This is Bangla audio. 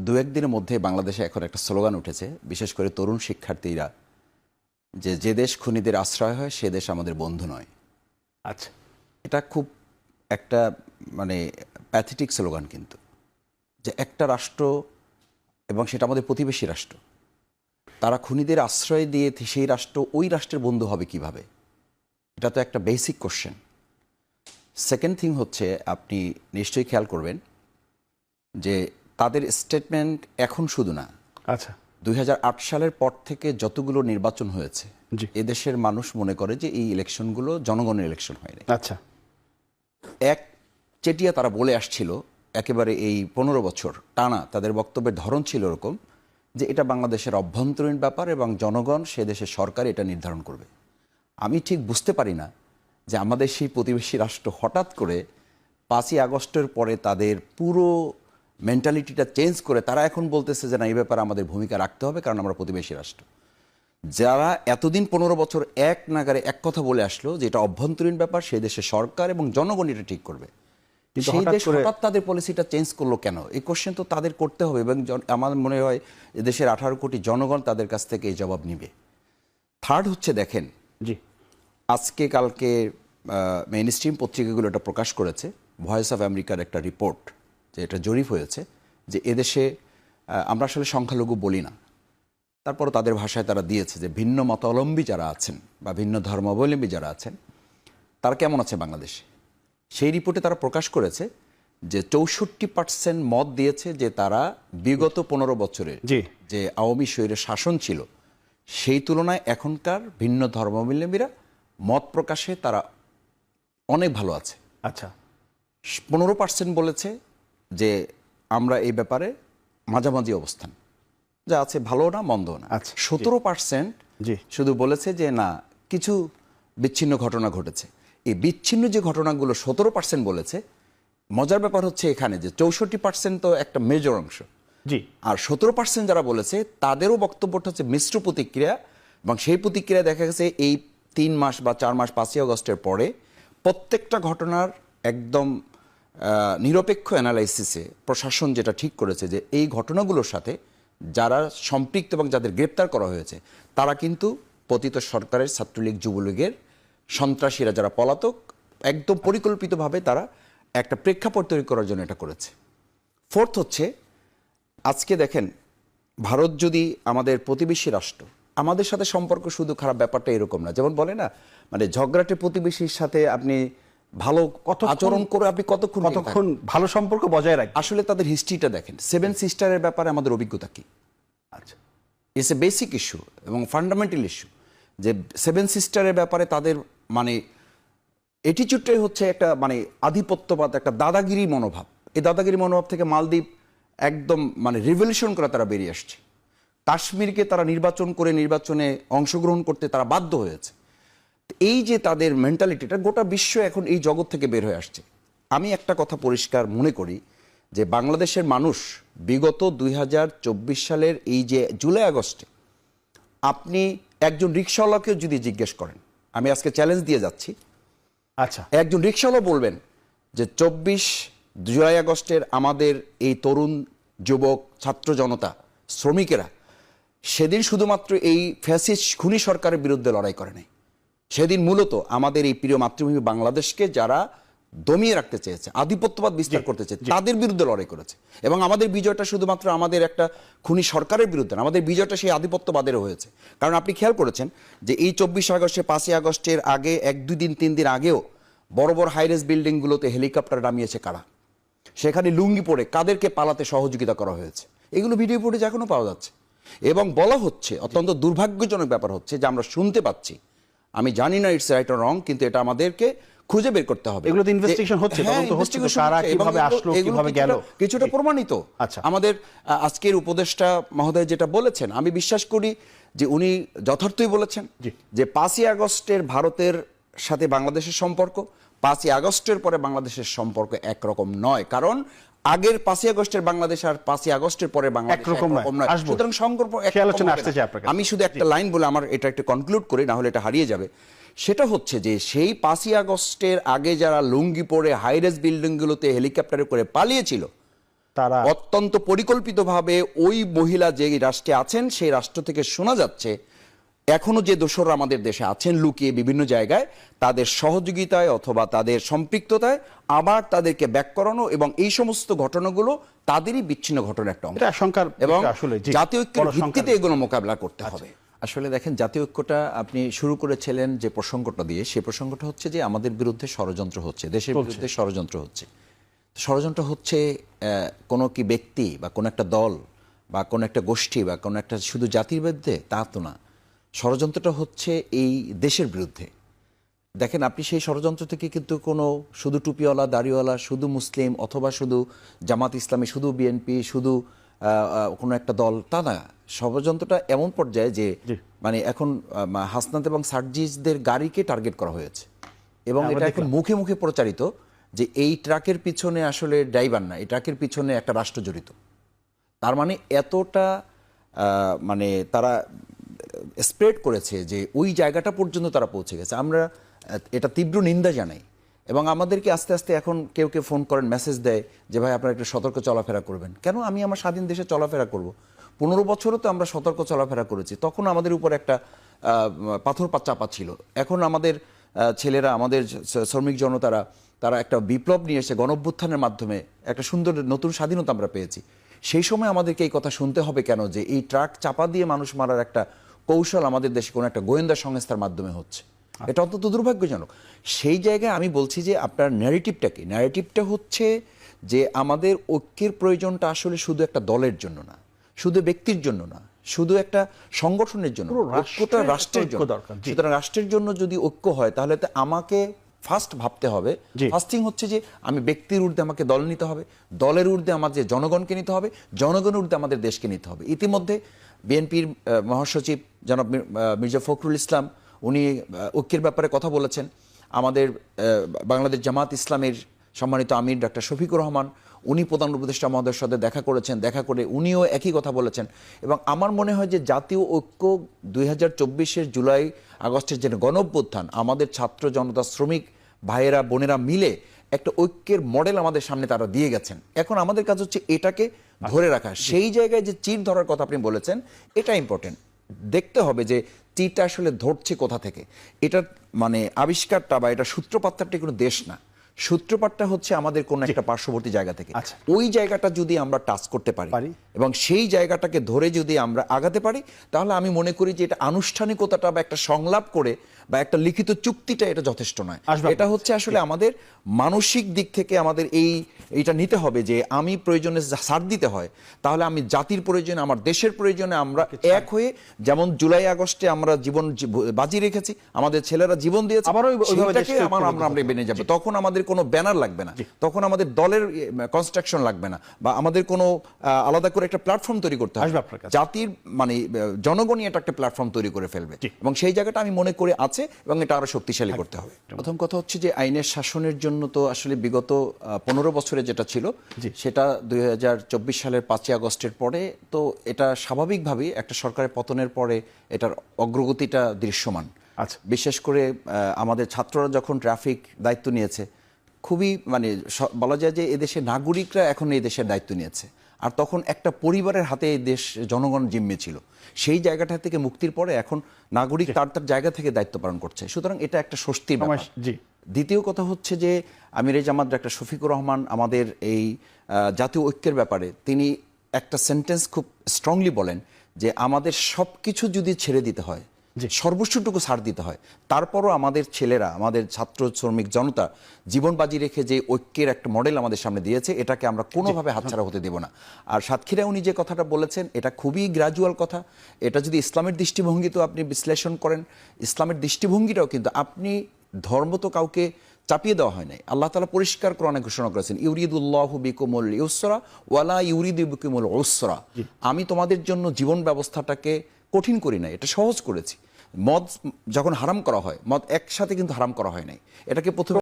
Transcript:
দু একদিনের মধ্যে বাংলাদেশে এখন একটা স্লোগান উঠেছে বিশেষ করে তরুণ শিক্ষার্থীরা যে যে দেশ খুনিদের আশ্রয় হয় সে দেশ আমাদের বন্ধু নয়। আচ্ছা। এটা খুব একটা মানে প্যাথেটিক স্লোগান কিন্তু যে একটা রাষ্ট্র এবং সেটা আমাদের প্রতিবেশী রাষ্ট্র। তারা খুনিদের আশ্রয় দিয়ে সেই রাষ্ট্র ওই রাষ্ট্রের বন্ধু হবে কীভাবে? এটা তো একটা বেসিক কোশ্চেন সেকেন্ড থিং হচ্ছে আপনি নিশ্চয়ই খেয়াল করবেন যে তাদের স্টেটমেন্ট এখন শুধু না। আচ্ছা। দু হাজার আট সালের পর থেকে যতগুলো নির্বাচন হয়েছে। এদেশের মানুষ মনে করে যে এই ইলেকশনগুলো জনগণের ইলেকশন হয়নি। আচ্ছা। এক চেটিয়া তারা বলে আসছিল একেবারে এই পনেরো বছর টানা তাদের বক্তব্যের ধরন ছিল এরকম যে এটা বাংলাদেশের অভ্যন্তরীণ ব্যাপার এবং জনগণ সে দেশের সরকার এটা নির্ধারণ করবে। আমি ঠিক বুঝতে পারি না যে আমাদের সেই প্রতিবেশী রাষ্ট্র হঠাৎ করে পাঁচই আগস্টের পরে তাদের পুরো মেন্টালিটিটা চেঞ্জ করে তারা এখন বলতেছে যে না এই ব্যাপারে আমাদের ভূমিকা রাখতে হবে কারণ আমরা প্রতিবেশী রাষ্ট্র। যারা এতদিন পনেরো বছর এক নাগারে এক কথা বলে আসলো যে এটা অভ্যন্তরীণ ব্যাপার সেই দেশের সরকার এবং জনগণ এটা ঠিক করবে। সেই দেশ হঠাৎ তাদের পলিসিটা চেঞ্জ করল কেন? এই কোশ্চেন তো তাদের করতে হবে এবং আমার মনে হয় এ দেশের আঠারো কোটি জনগণ তাদের কাছ থেকে এই জবাব নিবে। থার্ড হচ্ছে দেখেন জি। আজকে কালকে মেইন স্ট্রিম পত্রিকাগুলো এটা প্রকাশ করেছে ভয়েস অফ আমেরিকার একটা রিপোর্ট যে এটা জরিপ হয়েছে যে এদেশে আমরা আসলে সংখ্যালঘু বলি না। তারপরও তাদের ভাষায় তারা দিয়েছে যে ভিন্ন মতাবলম্বী যারা আছেন বা ভিন্ন ধর্মাবলম্বী যারা আছেন তারা কেমন আছে বাংলাদেশে? সেই রিপোর্টে তারা প্রকাশ করেছে যে চৌষট্টি পার্সেন্ট মত দিয়েছে যে তারা বিগত পনেরো বছরের জি। যে আওয়ামী শৈরের শাসন ছিল সেই তুলনায় এখনকার ভিন্ন ধর্মাবলম্বীরা মত প্রকাশে তারা অনেক ভালো আছে। আচ্ছা। পনেরো পার্সেন্ট বলেছে যে আমরা এই ব্যাপারে মাঝামাঝি অবস্থান। যা আছে ভালো না মন্দ না। আচ্ছা, সতেরো পার্সেন্ট জি। শুধু বলেছে যে না কিছু বিচ্ছিন্ন ঘটনা ঘটেছে। এই বিচ্ছিন্ন যে ঘটনাগুলো সতেরো পার্সেন্ট বলেছে মজার ব্যাপার হচ্ছে এখানে যে চৌষট্টি পার্সেন্ট তো একটা মেজর অংশ। জি। আর সতেরো পার্সেন্ট যারা বলেছে তাদেরও বক্তব্যটা হচ্ছে মিশ্র প্রতিক্রিয়া এবং সেই প্রতিক্রিয়া দেখা গেছে এই তিন মাস বা চার মাস পাঁচই আগস্টের পরে। প্রত্যেকটা ঘটনার একদম নিরপেক্ষ অ্যানালাইসিসে প্রশাসন যেটা ঠিক করেছে যে এই ঘটনাগুলোর সাথে যারা সম্পৃক্ত এবং যাদের গ্রেপ্তার করা হয়েছে, তারা কিন্তু পতিত সরকারের ছাত্রলীগ, যুবলীগের সন্ত্রাসীরা যারা পলাতক, একদম পরিকল্পিতভাবে তারা একটা প্রেক্ষাপট তৈরি করার জন্য এটা করেছে। ফোর্থ হচ্ছে, আজকে দেখেন, ভারত যদি আমাদের প্রতিবেশী রাষ্ট্র, আমাদের সাথে সম্পর্ক শুধু খারাপ ব্যাপারটা এরকম না, যেমন বলে না মানে ঝগড়াটে প্রতিবেশীর সাথে আপনি ভালো কতক্ষণ- আচরণ করে আপনি কতক্ষণ কতক্ষণ ভালো সম্পর্ক বজায় থাকবেন? আসলে তাদের হিস্ট্রিটা দেখেন। সেভেন সিস্টারের ব্যাপারে আমাদের অভিজ্ঞতা কি? আচ্ছা। ইটস এ বেসিক ইস্যু এবং ফান্ডামেন্টাল ইস্যু যে সেভেন সিস্টারের ব্যাপারে তাদের মানে এটিচিউডটাই হচ্ছে একটা মানে আধিপত্যবাদ একটা দাদাগিরি মনোভাব। এই দাদাগিরি মনোভাব থেকে মালদ্বীপ একদম মানে রিভলিউশন করে তারা বেরিয়ে আসছে। কাশ্মীরকে তারা নির্বাচন করে নির্বাচনে অংশগ্রহণ করতে তারা বাধ্য হয়েছে। এই যে তাদের মেন্টালিটিটা গোটা বিশ্ব এখন এই জগৎ থেকে বের হয়ে আসছে। আমি একটা কথা পরিষ্কার মনে করি যে বাংলাদেশের মানুষ বিগত দুই হাজার চব্বিশ সালের এই যে জুলাই আগস্টে আপনি একজন রিক্সাওয়ালাকেও যদি জিজ্ঞেস করেন আমি আজকে চ্যালেঞ্জ দিয়ে যাচ্ছি। আচ্ছা। একজন রিক্সাওয়ালা বলবেন যে চব্বিশ জুলাই আগস্টের আমাদের এই তরুণ যুবক ছাত্র জনতা শ্রমিকেরা সেদিন শুধুমাত্র এই ফ্যাসিস্ট খুনি সরকারের বিরুদ্ধে লড়াই করে নাই। সেদিন মূলত আমাদের এই প্রিয় মাতৃভূমি বাংলাদেশকে যারা দমিয়ে রাখতে চেয়েছে আধিপত্যবাদ বিস্তার করতে চেয়েছে তাদের বিরুদ্ধে লড়াই করেছে। এবং আমাদের বিজয়টা শুধুমাত্র আমাদের একটা খুনি সরকারের বিরুদ্ধে না আমাদের বিজয়টা সেই আধিপত্যবাদেরও হয়েছে। কারণ আপনি খেয়াল করেছেন যে এই চব্বিশ আগস্টে পাঁচই আগস্টের আগে এক দুই দিন তিন দিন আগেও বড় বড় হাইরেস বিল্ডিংগুলোতে হেলিকপ্টার নামিয়েছে কারা? সেখানে লুঙ্গি পরে কাদেরকে পালাতে সহযোগিতা করা হয়েছে। এগুলো ভিডিও ফুটেজ এখনও পাওয়া যাচ্ছে। এবং বলা হচ্ছে অত্যন্ত দুর্ভাগ্যজনক ব্যাপার হচ্ছে যে আমরা শুনতে পাচ্ছি আমি জানি না ইটস রাইট অর রং কিন্তু এটা আমাদেরকে খুঁজে বের করতে হবে। যে- investigation হচ্ছে, হ্যাঁ, তদন্ত হচ্ছে কারা হচ্ছে। এবং কীভাবে আসলো, কীভাবে গেল। কিছুটা প্রমাণিত। আচ্ছা। আমাদের আজকের উপদেষ্টা মহোদয় যেটা বলেছেন আমি বিশ্বাস করি যে উনি যথার্থই বলেছেন যে পাঁচই আগস্টের ভারতের সাথে বাংলাদেশের সম্পর্ক পাঁচই আগস্টের পরে বাংলাদেশের সম্পর্ক একরকম নয়। কারণ আগের পাঁচই আগস্টের বাংলাদেশ আর পাঁচই আগস্টের পরে বাংলাদেশ একরকম নয়। একরকম নয়। আসব। সুতরাং সম্পর্ক আলোচনা আসতে চাই আপনার আমি শুধু একটা লাইন বলে আমার এটা একটু কনক্লুড করি না হলে এটা হারিয়ে যাবে। সেটা হচ্ছে যে সেই পাঁচই আগস্টের আগে যারা লুঙ্গি পরে হাইরেস বিল্ডিংগুলোতে হেলিকপ্টারে করে পালিয়েছিল তারা অত্যন্ত পরিকল্পিতভাবে ওই মহিলা যে রাষ্ট্রে আছেন সেই রাষ্ট্র থেকে শোনা যাচ্ছে এখনও যে দোসররা আমাদের দেশে আছেন লুকিয়ে বিভিন্ন জায়গায় তাদের সহযোগিতায় অথবা তাদের সম্পৃক্ততায় আবার তাদেরকে ব্যাক করানো এবং এই সমস্ত ঘটনাগুলো তাদেরই বিচ্ছিন্ন ঘটনার একটা অংশ। আশঙ্কার এবং আসলে জাতীয় ঐক্যের ভিত্তিতে এগুলো মোকাবেলা করতে হবে। আসলে দেখেন জাতীয় ঐক্যটা আপনি শুরু করেছিলেন যে প্রসঙ্গটা দিয়ে সেই প্রসঙ্গটা হচ্ছে যে আমাদের বিরুদ্ধে ষড়যন্ত্র হচ্ছে দেশের বিরুদ্ধে ষড়যন্ত্র হচ্ছে। ষড়যন্ত্র হচ্ছে কোনো কি ব্যক্তি বা কোনো একটা দল বা কোনো একটা গোষ্ঠী বা কোনো একটা শুধু জাতির বিরুদ্ধে? তা তো না। ষড়যন্ত্রটা হচ্ছে এই দেশের বিরুদ্ধে। দেখেন আপনি সেই ষড়যন্ত্র থেকে কিন্তু কোনো শুধু টুপিওয়ালা দাড়িওয়ালা শুধু মুসলিম অথবা শুধু জামাত ইসলামী শুধু বিএনপি শুধু কোনো একটা দল তা না। ষড়যন্ত্রটা এমন পর্যায়ে যে মানে এখন হাসনাত এবং সার্জিসদের গাড়িকে টার্গেট করা হয়েছে। এবং হ্যাঁ, এটা এখন মুখে মুখে প্রচারিত যে এই ট্রাকের পিছনে আসলে ড্রাইভার না এই ট্রাকের পিছনে একটা রাষ্ট্র জড়িত। তার মানে এতটা মানে তারা স্প্রেড করেছে যে ওই জায়গাটা পর্যন্ত তারা পৌঁছে গেছে। আমরা, এটা তীব্র নিন্দা জানাই এবং আমাদেরকে আস্তে আস্তে এখন কেউ কেউ ফোন করেন মেসেজ দেয় যে, ভাই, আপনারা একটু সতর্ক চলাফেরা করবেন। কেন? আমি আমার স্বাধীন দেশে চলাফেরা করব। পনেরো বছরও তো আমরা সতর্ক চলাফেরা করেছি। তখন আমাদের উপর একটা পাথর চাপা ছিল। এখন আমাদের ছেলেরা, আমাদের শ্রমিক জনতারা, তারা একটা বিপ্লব নিয়ে এসে গণঅভ্যুত্থানের মাধ্যমে একটা সুন্দর নতুন স্বাধীনতা আমরা পেয়েছি। সেই সময় আমাদেরকে এই কথা শুনতে হবে কেন? যে এই ট্রাক চাপা দিয়ে মানুষ মারার একটা কৌশল আমাদের দেশে কোনো একটা গোয়েন্দা সংস্থার মাধ্যমে হচ্ছে। এটা অত্যন্ত দুর্ভাগ্যজনক। সেই জায়গায় আমি বলছি যে আপনার ন্যারেটিভটা কি? ন্যারেটিভটা হচ্ছে যে আমাদের ঐক্যের প্রয়োজনটা আসলে শুধু একটা দলের জন্য না শুধু ব্যক্তির জন্য না শুধু একটা সংগঠনের জন্য ঐক্যটা রাষ্ট্রের জন্য। দরকার, সুতরাং রাষ্ট্রের জন্য যদি ঐক্য হয় তাহলে তো আমাকে ফার্স্ট ভাবতে হবে। ফার্স্ট থিং হচ্ছে যে আমি ব্যক্তির ঊর্ধ্বে আমাকে দল নিতে হবে দলের ঊর্ধ্বে আমাদের জনগণকে নিতে হবে জনগণের ঊর্ধ্বে আমাদের দেশকে নিতে হবে। ইতিমধ্যে বিএনপির মহাসচিব জনাব মির্জা ফখরুল ইসলাম, উনি ঐক্যের ব্যাপারে কথা বলেছেন। আমাদের বাংলাদেশ জামাত ইসলামের সম্মানিত আমির ডাক্তার শফিকুর রহমান, উনি প্রধান উপদেষ্টা মহোদয়ের সাথে দেখা করেছেন, দেখা করে উনিও একই কথা বলেছেন। এবং আমার মনে হয় যে জাতীয় ঐক্য দুই হাজার জুলাই আগস্টের যে গণঅভ্যুত্থান, আমাদের ছাত্র জনতা, শ্রমিক ভাইয়েরা, বোনেরা মিলে একটা ঐক্যের মডেল আমাদের সামনে তারা দিয়ে গেছেন। এখন আমাদের কাজ হচ্ছে এটাকে ধরে রাখা। সেই জায়গায় যে চির ধরার কথা আপনি বলেছেন এটা ইম্পর্টেন্ট দেখতে হবে যে চিটা আসলে ধরছে কোথা থেকে। এটার মানে আবিষ্কারটা বা এটা সূত্রপাতটা কোনো দেশ না। সূত্রপাতটা হচ্ছে আমাদের কোন একটা পার্শ্ববর্তী জায়গা থেকে। আচ্ছা। ওই জায়গাটা যদি আমরা টাচ করতে পারি। এবং সেই জায়গাটাকে ধরে যদি আমরা আগাতে পারি তাহলে আমি মনে করি যে এটা আনুষ্ঠানিকতাটা বা একটা সংলাপ করে বা একটা লিখিত চুক্তিটা এটা যথেষ্ট নয়। এটা হচ্ছে আসলে আমাদের মানসিক দিক থেকে আমাদের এই এইটা নিতে হবে যে আমি প্রয়োজনে ছাড় দিতে হয় তাহলে আমি জাতির প্রয়োজনে আমার দেশের প্রয়োজনে আমরা এক হয়ে যেমন জুলাই আগস্টে আমরা জীবন জীব- বাজি রেখেছি আমাদের ছেলেরা জীবন দিয়েছে আমার আমরা মেনে যাবে। তখন আমাদের কোনো ব্যানার লাগবে না। তখন আমাদের দলের কনস্ট্রাকশন লাগবে না বা আমাদের কোনো আলাদা করে একটা প্ল্যাটফর্ম তৈরি করতে হবে। জাতির মানে জনগণই এটা একটা প্ল্যাটফর্ম তৈরি করে ফেলবে। এবং সেই জায়গাটা আমি মনে করে আছে এবং এটা আরও শক্তিশালী করতে হবে। প্রথম কথা হচ্ছে যে আইনের শাসনের জন্য তো আসলে বিগত পনেরো বছরে যেটা ছিল। সেটা দুই হাজার চব্বিশ সালের পাঁচই আগস্টের পরে তো এটা স্বাভাবিকভাবেই একটা সরকারের পতনের পরে এটার অগ্রগতিটা দৃশ্যমান। আচ্ছা। বিশেষ করে আমাদের ছাত্ররা যখন ট্রাফিক দায়িত্ব নিয়েছে খুবই মানে বলা যায় যে এদেশের নাগরিকরা এখন এই দেশের দায়িত্ব নিয়েছে। আর তখন একটা পরিবারের হাতে এই দেশ জনগণ জিম্মে ছিল। সেই জায়গাটা থেকে মুক্তির পরে এখন নাগরিক তার তার জায়গা থেকে দায়িত্ব পালন করছে। সুতরাং এটা একটা স্বস্তির জি। দ্বিতীয় কথা হচ্ছে যে আমির জামাত ডাক্তার শফিকুর রহমান আমাদের এই জাতীয় ঐক্যের ব্যাপারে তিনি একটা সেন্টেন্স খুব স্ট্রংলি বলেন যে আমাদের সব কিছু যদি ছেড়ে দিতে হয় সর্বস্বটুকু ছাড় দিতে হয়। তারপরও আমাদের ছেলেরা আমাদের ছাত্র শ্রমিক জনতা জীবন বাজি রেখে যে ঐক্যের একটা মডেল আমাদের সামনে দিয়েছে এটাকে আমরা কোনোভাবে হাতছাড়া হতে দেব না। আর সাতক্ষীরা উনি যে কথাটা বলেছেন এটা খুবই গ্রাজুয়াল কথা। এটা যদি ইসলামের দৃষ্টিভঙ্গিতেও আপনি বিশ্লেষণ করেন ইসলামের দৃষ্টিভঙ্গিটাও কিন্তু আপনি ধর্ম তো কাউকে চাপিয়ে দেওয়া হয় নাই। আল্লাহ তালা পরিষ্কার কোরআনে ঘোষণা করেছেন ইউরিদুল্লাহ বিকুমুল ইউসরা ওয়ালা ইউরিদ বিকুমুল উসরা আমি তোমাদের জন্য জীবন ব্যবস্থাটাকে কঠিন করি নাই, এটা সহজ করেছি। মদ যখন হারাম করা হয়, মদ একসাথে কিন্তু হারাম করা হয় নাই। এটাকে প্রথমে